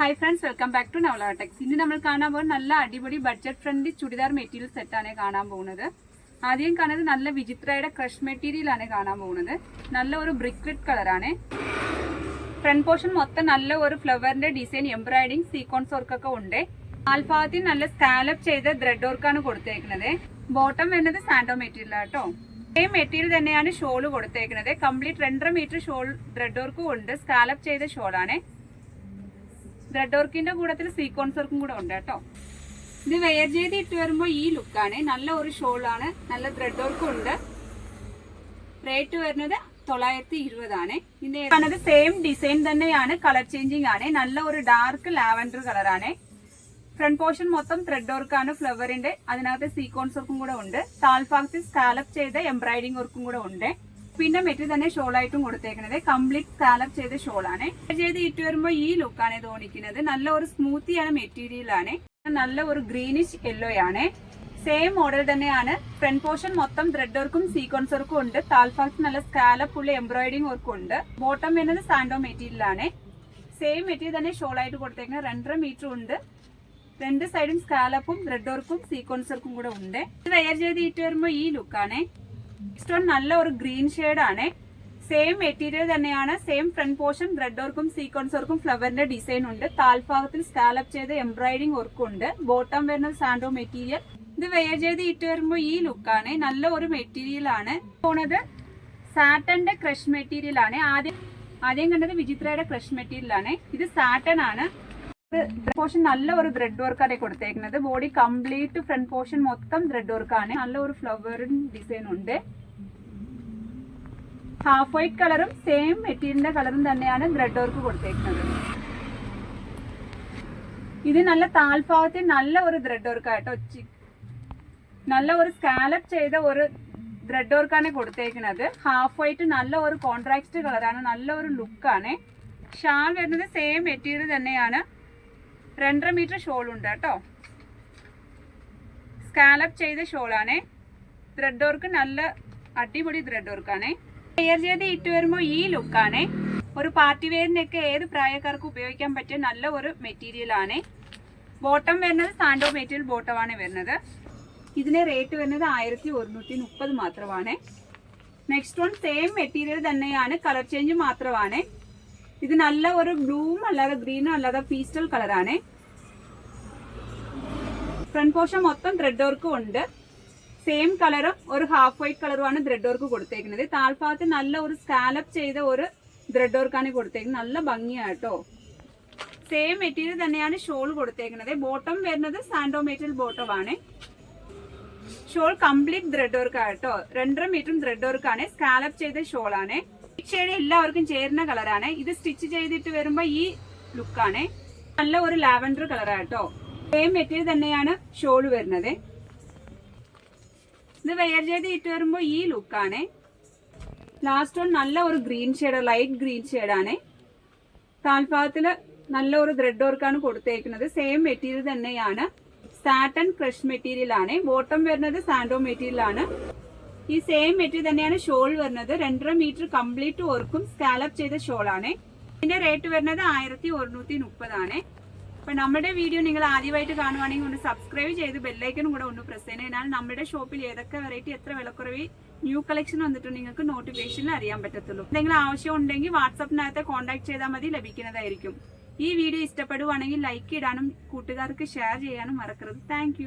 Hi friends welcome back to നവല Tex ഇന്ന് നമ്മൾ കാണാൻ പോകുന്നത് നല്ല അടിപൊളി ബഡ്ജറ്റ് ഫ്രണ്ട്ലി ചുരിദാർ മെറ്റീരിയൽ സെറ്റാണ് കാണാൻ പോകുന്നത്. ആദ്യം കാണുന്നത് നല്ല വിചിത്രയുടെ ക്രഷ് മെറ്റീരിയൽ ആണ് കാണാൻ പോകുന്നത്. നല്ല ഒരു ബ്രിക്ലെറ്റ് കളറാണ് ഫ്രണ്ട് പോർഷൻ മൊത്തം നല്ല ഒരു ഫ്ലവറിന്റെ ഡിസൈൻ എംബ്രോയിഡിങ് സീക്വൻസ് വർക്കൊക്കെ ഉണ്ട്. ആൽഫാത്തിൽ നല്ല സ്കാലപ്പ് ചെയ്ത ത്രെഡ് വർക്കാണ് കൊടുത്തേക്കുന്നത്. ബോട്ടം വരുന്നത് സാൻഡോ മെറ്റീരിയൽ ആട്ടോ സെയിം മെറ്റീരിയൽ തന്നെയാണ് ഷോൾ കൊടുത്തേക്കുന്നത്. കംപ്ലീറ്റ് രണ്ടര മീറ്റർ ഷോൾ ത്രെഡ് വർക്കും ഉണ്ട്. സ്കാലപ്പ് ചെയ്ത ഷോളാണ് ത്രെഡ് വർക്കിന്റെ കൂടത്തിൽ സീക്വൻസ് വർക്കും കൂടെ ഉണ്ട് കേട്ടോ. ഇത് വെയർ ചെയ്ത് ഇട്ട് വരുമ്പോൾ ഈ ലുക്കാണ് നല്ല ഒരു ആണ്. നല്ല ത്രെഡ് വർക്കും ഉണ്ട്. റേറ്റ് വരുന്നത് തൊള്ളായിരത്തി ഇരുപതാണ് ഇതിന്റെ സെയിം ഡിസൈൻ തന്നെയാണ്. കളർ ചേഞ്ചിങ് ആണ്. നല്ല ഒരു ഡാർക്ക് ലാവൻഡർ കളറാണ് ഫ്രണ്ട് പോർഷൻ മൊത്തം ത്രെഡ് വർക്കാണ് ഫ്ലവറിന്റെ അതിനകത്ത് സീക്വൻസ് വർക്കും കൂടെ ഉണ്ട്. താൽഭാഗത്ത് സ്കാലപ്പ് ചെയ്ത എംബ്രോയിഡിംഗ് വർക്കും കൂടെ ഉണ്ട്. പിന്നെ മെറ്റി തന്നെ ഷോൾ ആയിട്ടും കൊടുത്തേക്കുന്നത് കംപ്ലീറ്റ് സ്കാലപ്പ് ചെയ്ത ഷോൾ ആണ് ചെയ്ത് ഇട്ട് വരുമ്പോൾ ഈ ലുക്കാണ് തോന്നിക്കുന്നത് നല്ല ഒരു സ്മൂത്തിയാണ് മെറ്റീരിയൽ ആണ്. നല്ല ഒരു ഗ്രീനിഷ് യെല്ലോ ആണ്. സെയിം മോഡൽ തന്നെയാണ്. ഫ്രണ്ട് പോർഷൻ മൊത്തം ത്രെഡ് വർക്കും സീക്വൻസ് വർക്കും ഉണ്ട്. താൽഫാക്സ് നല്ല സ്കാലപ്പ് ഉള്ള എംബ്രോയിഡിംഗ് വർക്കും ഉണ്ട്. ബോട്ടം വരുന്നത് സാൻഡോ മെറ്റീരിയൽ ആണ്. സെയിം മെറ്റീരിയൽ തന്നെ ഷോൾ ആയിട്ട് കൊടുത്തേക്കുന്നത് രണ്ടര മീറ്റർ ഉണ്ട്. രണ്ട് സൈഡും സ്കാലപ്പും ത്രെഡ് വർക്കും സീക്വൻസ് വർക്കും കൂടെ ഉണ്ട്. ഇത് വെയർ ചെയ്ത് ഇട്ട് വരുമ്പോൾ ഈ ലുക്കാണ് നെക്സ്റ്റ് വൺ നല്ല ഒരു ഗ്രീൻ ഷെയ്ഡ് ആണ്. സെയിം മെറ്റീരിയൽ തന്നെയാണ് സെയിം ഫ്രണ്ട് പോർഷൻ ത്രെഡ് വർക്കും സീക്വൻസ് വർക്കും ഫ്ലവറിന്റെ ഡിസൈൻ ഉണ്ട്. താൽഭാഗത്തിൽ സ്കാലപ്പ് ചെയ്ത് എംബ്രോയിഡിംഗ് വർക്കും ഉണ്ട്. ബോട്ടം വരുന്ന സാൻഡോ മെറ്റീരിയൽ ഇത് വെയർ ചെയ്ത് ഇട്ട് വരുമ്പോൾ ഈ ലുക്കാണ് നല്ല ഒരു മെറ്റീരിയൽ ആണ്. പോണത് സാറ്റന്റെ ക്രഷ് മെറ്റീരിയൽ ആണ്. ആദ്യം ആദ്യം കണ്ടത് വിചിത്രയുടെ ക്രഷ് മെറ്റീരിയൽ ആണ്. ഇത് സാറ്റൻ ആണ്. പോർഷൻ നല്ല ഒരു ത്രെഡ് വർക്കാണ് കൊടുത്തേക്കുന്നത്. ബോഡി കംപ്ലീറ്റ് ഫ്രണ്ട് പോർഷൻ മൊത്തം ത്രെഡ് വർക്കാണ് നല്ല ഒരു ഫ്ലവറും ഡിസൈൻ ഉണ്ട്. ഹാഫ് വൈറ്റ് കളറും സെയിം മെറ്റീരിയലിന്റെ കളറും തന്നെയാണ് ത്രെഡ് വർക്ക് കൊടുത്തേക്കുന്നത്. ഇത് നല്ല താൽഭാഗത്തിൽ നല്ല ഒരു ത്രെഡ് വർക്ക് ചി- നല്ല ഒരു സ്കാലപ്പ് ചെയ്ത ഒരു ത്രെഡ് വർക്കാണ് കൊടുത്തേക്കുന്നത്. ഹാഫ് വൈറ്റ് നല്ല ഒരു കോൺട്രാക്സ്റ്റ് കളറാണ് നല്ല ഒരു ലുക്കാണ് ഷാൾ വരുന്നത് സെയിം മെറ്റീരിയൽ തന്നെയാണ്. രണ്ടര മീറ്റർ ഷോൾ ഉണ്ട് കേട്ടോ. സ്കാലപ്പ് ചെയ്ത ഷോളാണേ ത്രെഡ് വർക്ക് നല്ല അടിപൊളി ത്രെഡ് വർക്കാണ് വെയർ ചെയ്ത് ഇട്ട് വരുമ്പോൾ ഈ ലുക്കാണ് ഒരു പാർട്ടി വെയറിനൊക്കെ ഏത് പ്രായക്കാർക്ക് ഉപയോഗിക്കാൻ പറ്റിയ നല്ല ഒരു മെറ്റീരിയൽ ആണ്. ബോട്ടം വരുന്നത് സാൻഡോ മെറ്റീരിയൽ ബോട്ടമാണ് വരുന്നത്. ഇതിന് റേറ്റ് വരുന്നത് ആയിരത്തി ഒരുന്നൂറ്റി മുപ്പത് മാത്രമാണ്. നെക്സ്റ്റ് വൺ സെയിം മെറ്റീരിയൽ തന്നെയാണ്. കളർ ചേഞ്ച് മാത്രമാണ്. ഇത് നല്ല ഒരു ബ്ലൂവും അല്ലാതെ ഗ്രീനും അല്ലാതെ പീസ്റ്റൽ കളറാണ് ഫ്രണ്ട് പോർഷൻ മൊത്തം ത്രെഡ് വർക്കും ഉണ്ട്. സെയിം കളറും ഒരു ഹാഫ് വൈറ്റ് കളറുമാണ് ത്രെഡ് വർക്ക് കൊടുത്തേക്കുന്നത്. താൽഭാഗത്ത് നല്ല ഒരു സ്കാലപ്പ് ചെയ്ത ഒരു ത്രെഡ് വർക്കാണ് കൊടുത്തേക്കുന്നത്. നല്ല ഭംഗിയാട്ടോ. സെയിം മെറ്റീരിയൽ തന്നെയാണ് ഷോൾ കൊടുത്തേക്കുന്നത്. ബോട്ടം വരുന്നത് സാൻഡോ മെറ്റീരിയൽ ബോട്ടം ആണ്. ഷോൾ കംപ്ലീറ്റ് ത്രെഡ് വർക്ക് ആട്ടോ. രണ്ടര മീറ്ററും ത്രെഡ് വർക്കാണ് സ്കാലപ്പ് ചെയ്ത ഷോൾ ആണ്. ഷെയ്ഡ് എല്ലാവർക്കും ചേരുന്ന കളറാണ്. ഇത് സ്റ്റിച്ച് ചെയ്തിട്ട് വരുമ്പോ ഈ ലുക്കാണ്. നല്ല ഒരു ലാവൻഡർ കളറാട്ടോ. സെയിം മെറ്റീരിയൽ തന്നെയാണ് ഷോൾ വരുന്നത്. ഇത് വെയർ ചെയ്ത് ഇട്ട് വരുമ്പോ ഈ ലുക്കാണ്. ലാസ്റ്റ് വൺ നല്ല ഒരു ഗ്രീൻ ഷെയ്ഡ് ലൈറ്റ് ഗ്രീൻ ഷെയ്ഡാണ് താൽഭാഗത്തിൽ നല്ല ഒരു ത്രെഡ് വർക്കാണ് കൊടുത്തേക്കുന്നത്. സെയിം മെറ്റീരിയൽ തന്നെയാണ്. സാറ്റൻ ക്രഷ് മെറ്റീരിയൽ ആണ്. ബോട്ടം വരുന്നത് സാൻഡോ മെറ്റീരിയൽ ആണ്. ഈ സെയിം മെറ്റീരിയൽ തന്നെയാണ് ഷോൾ വരുന്നത്. രണ്ടര മീറ്റർ കംപ്ലീറ്റ് വർക്കും സ്കാലപ്പ് ചെയ്ത ഷോൾ ആണ്. ഇതിന്റെ റേറ്റ് വരുന്നത് ആയിരത്തി ഒരുന്നൂറ്റി മുപ്പതാണ് അപ്പൊ നമ്മുടെ വീഡിയോ നിങ്ങൾ ആദ്യമായിട്ട് കാണുവാണെങ്കിൽ ഒന്ന് സബ്സ്ക്രൈബ് ചെയ്ത് ബെല്ലൈക്കനും കൂടെ ഒന്ന് പ്രസ് ചെയ്യണം. നമ്മുടെ ഷോപ്പിൽ ഏതൊക്കെ വെറൈറ്റി എത്ര വിലക്കുറവ് ന്യൂ കളക്ഷൻ വന്നിട്ട് നിങ്ങൾക്ക് നോട്ടിഫിക്കേഷനിൽ അറിയാൻ പറ്റത്തുള്ളൂ. എന്തെങ്കിലും ആവശ്യം ഉണ്ടെങ്കിൽ വാട്സപ്പിനകത്ത് കോൺടാക്ട് ചെയ്താൽ മതി ലഭിക്കുന്നതായിരിക്കും. ഈ വീഡിയോ ഇഷ്ടപ്പെടുവാണെങ്കിൽ ലൈക്ക് ഇടാനും കൂട്ടുകാർക്ക് ഷെയർ ചെയ്യാനും മറക്കരുത്. താങ്ക്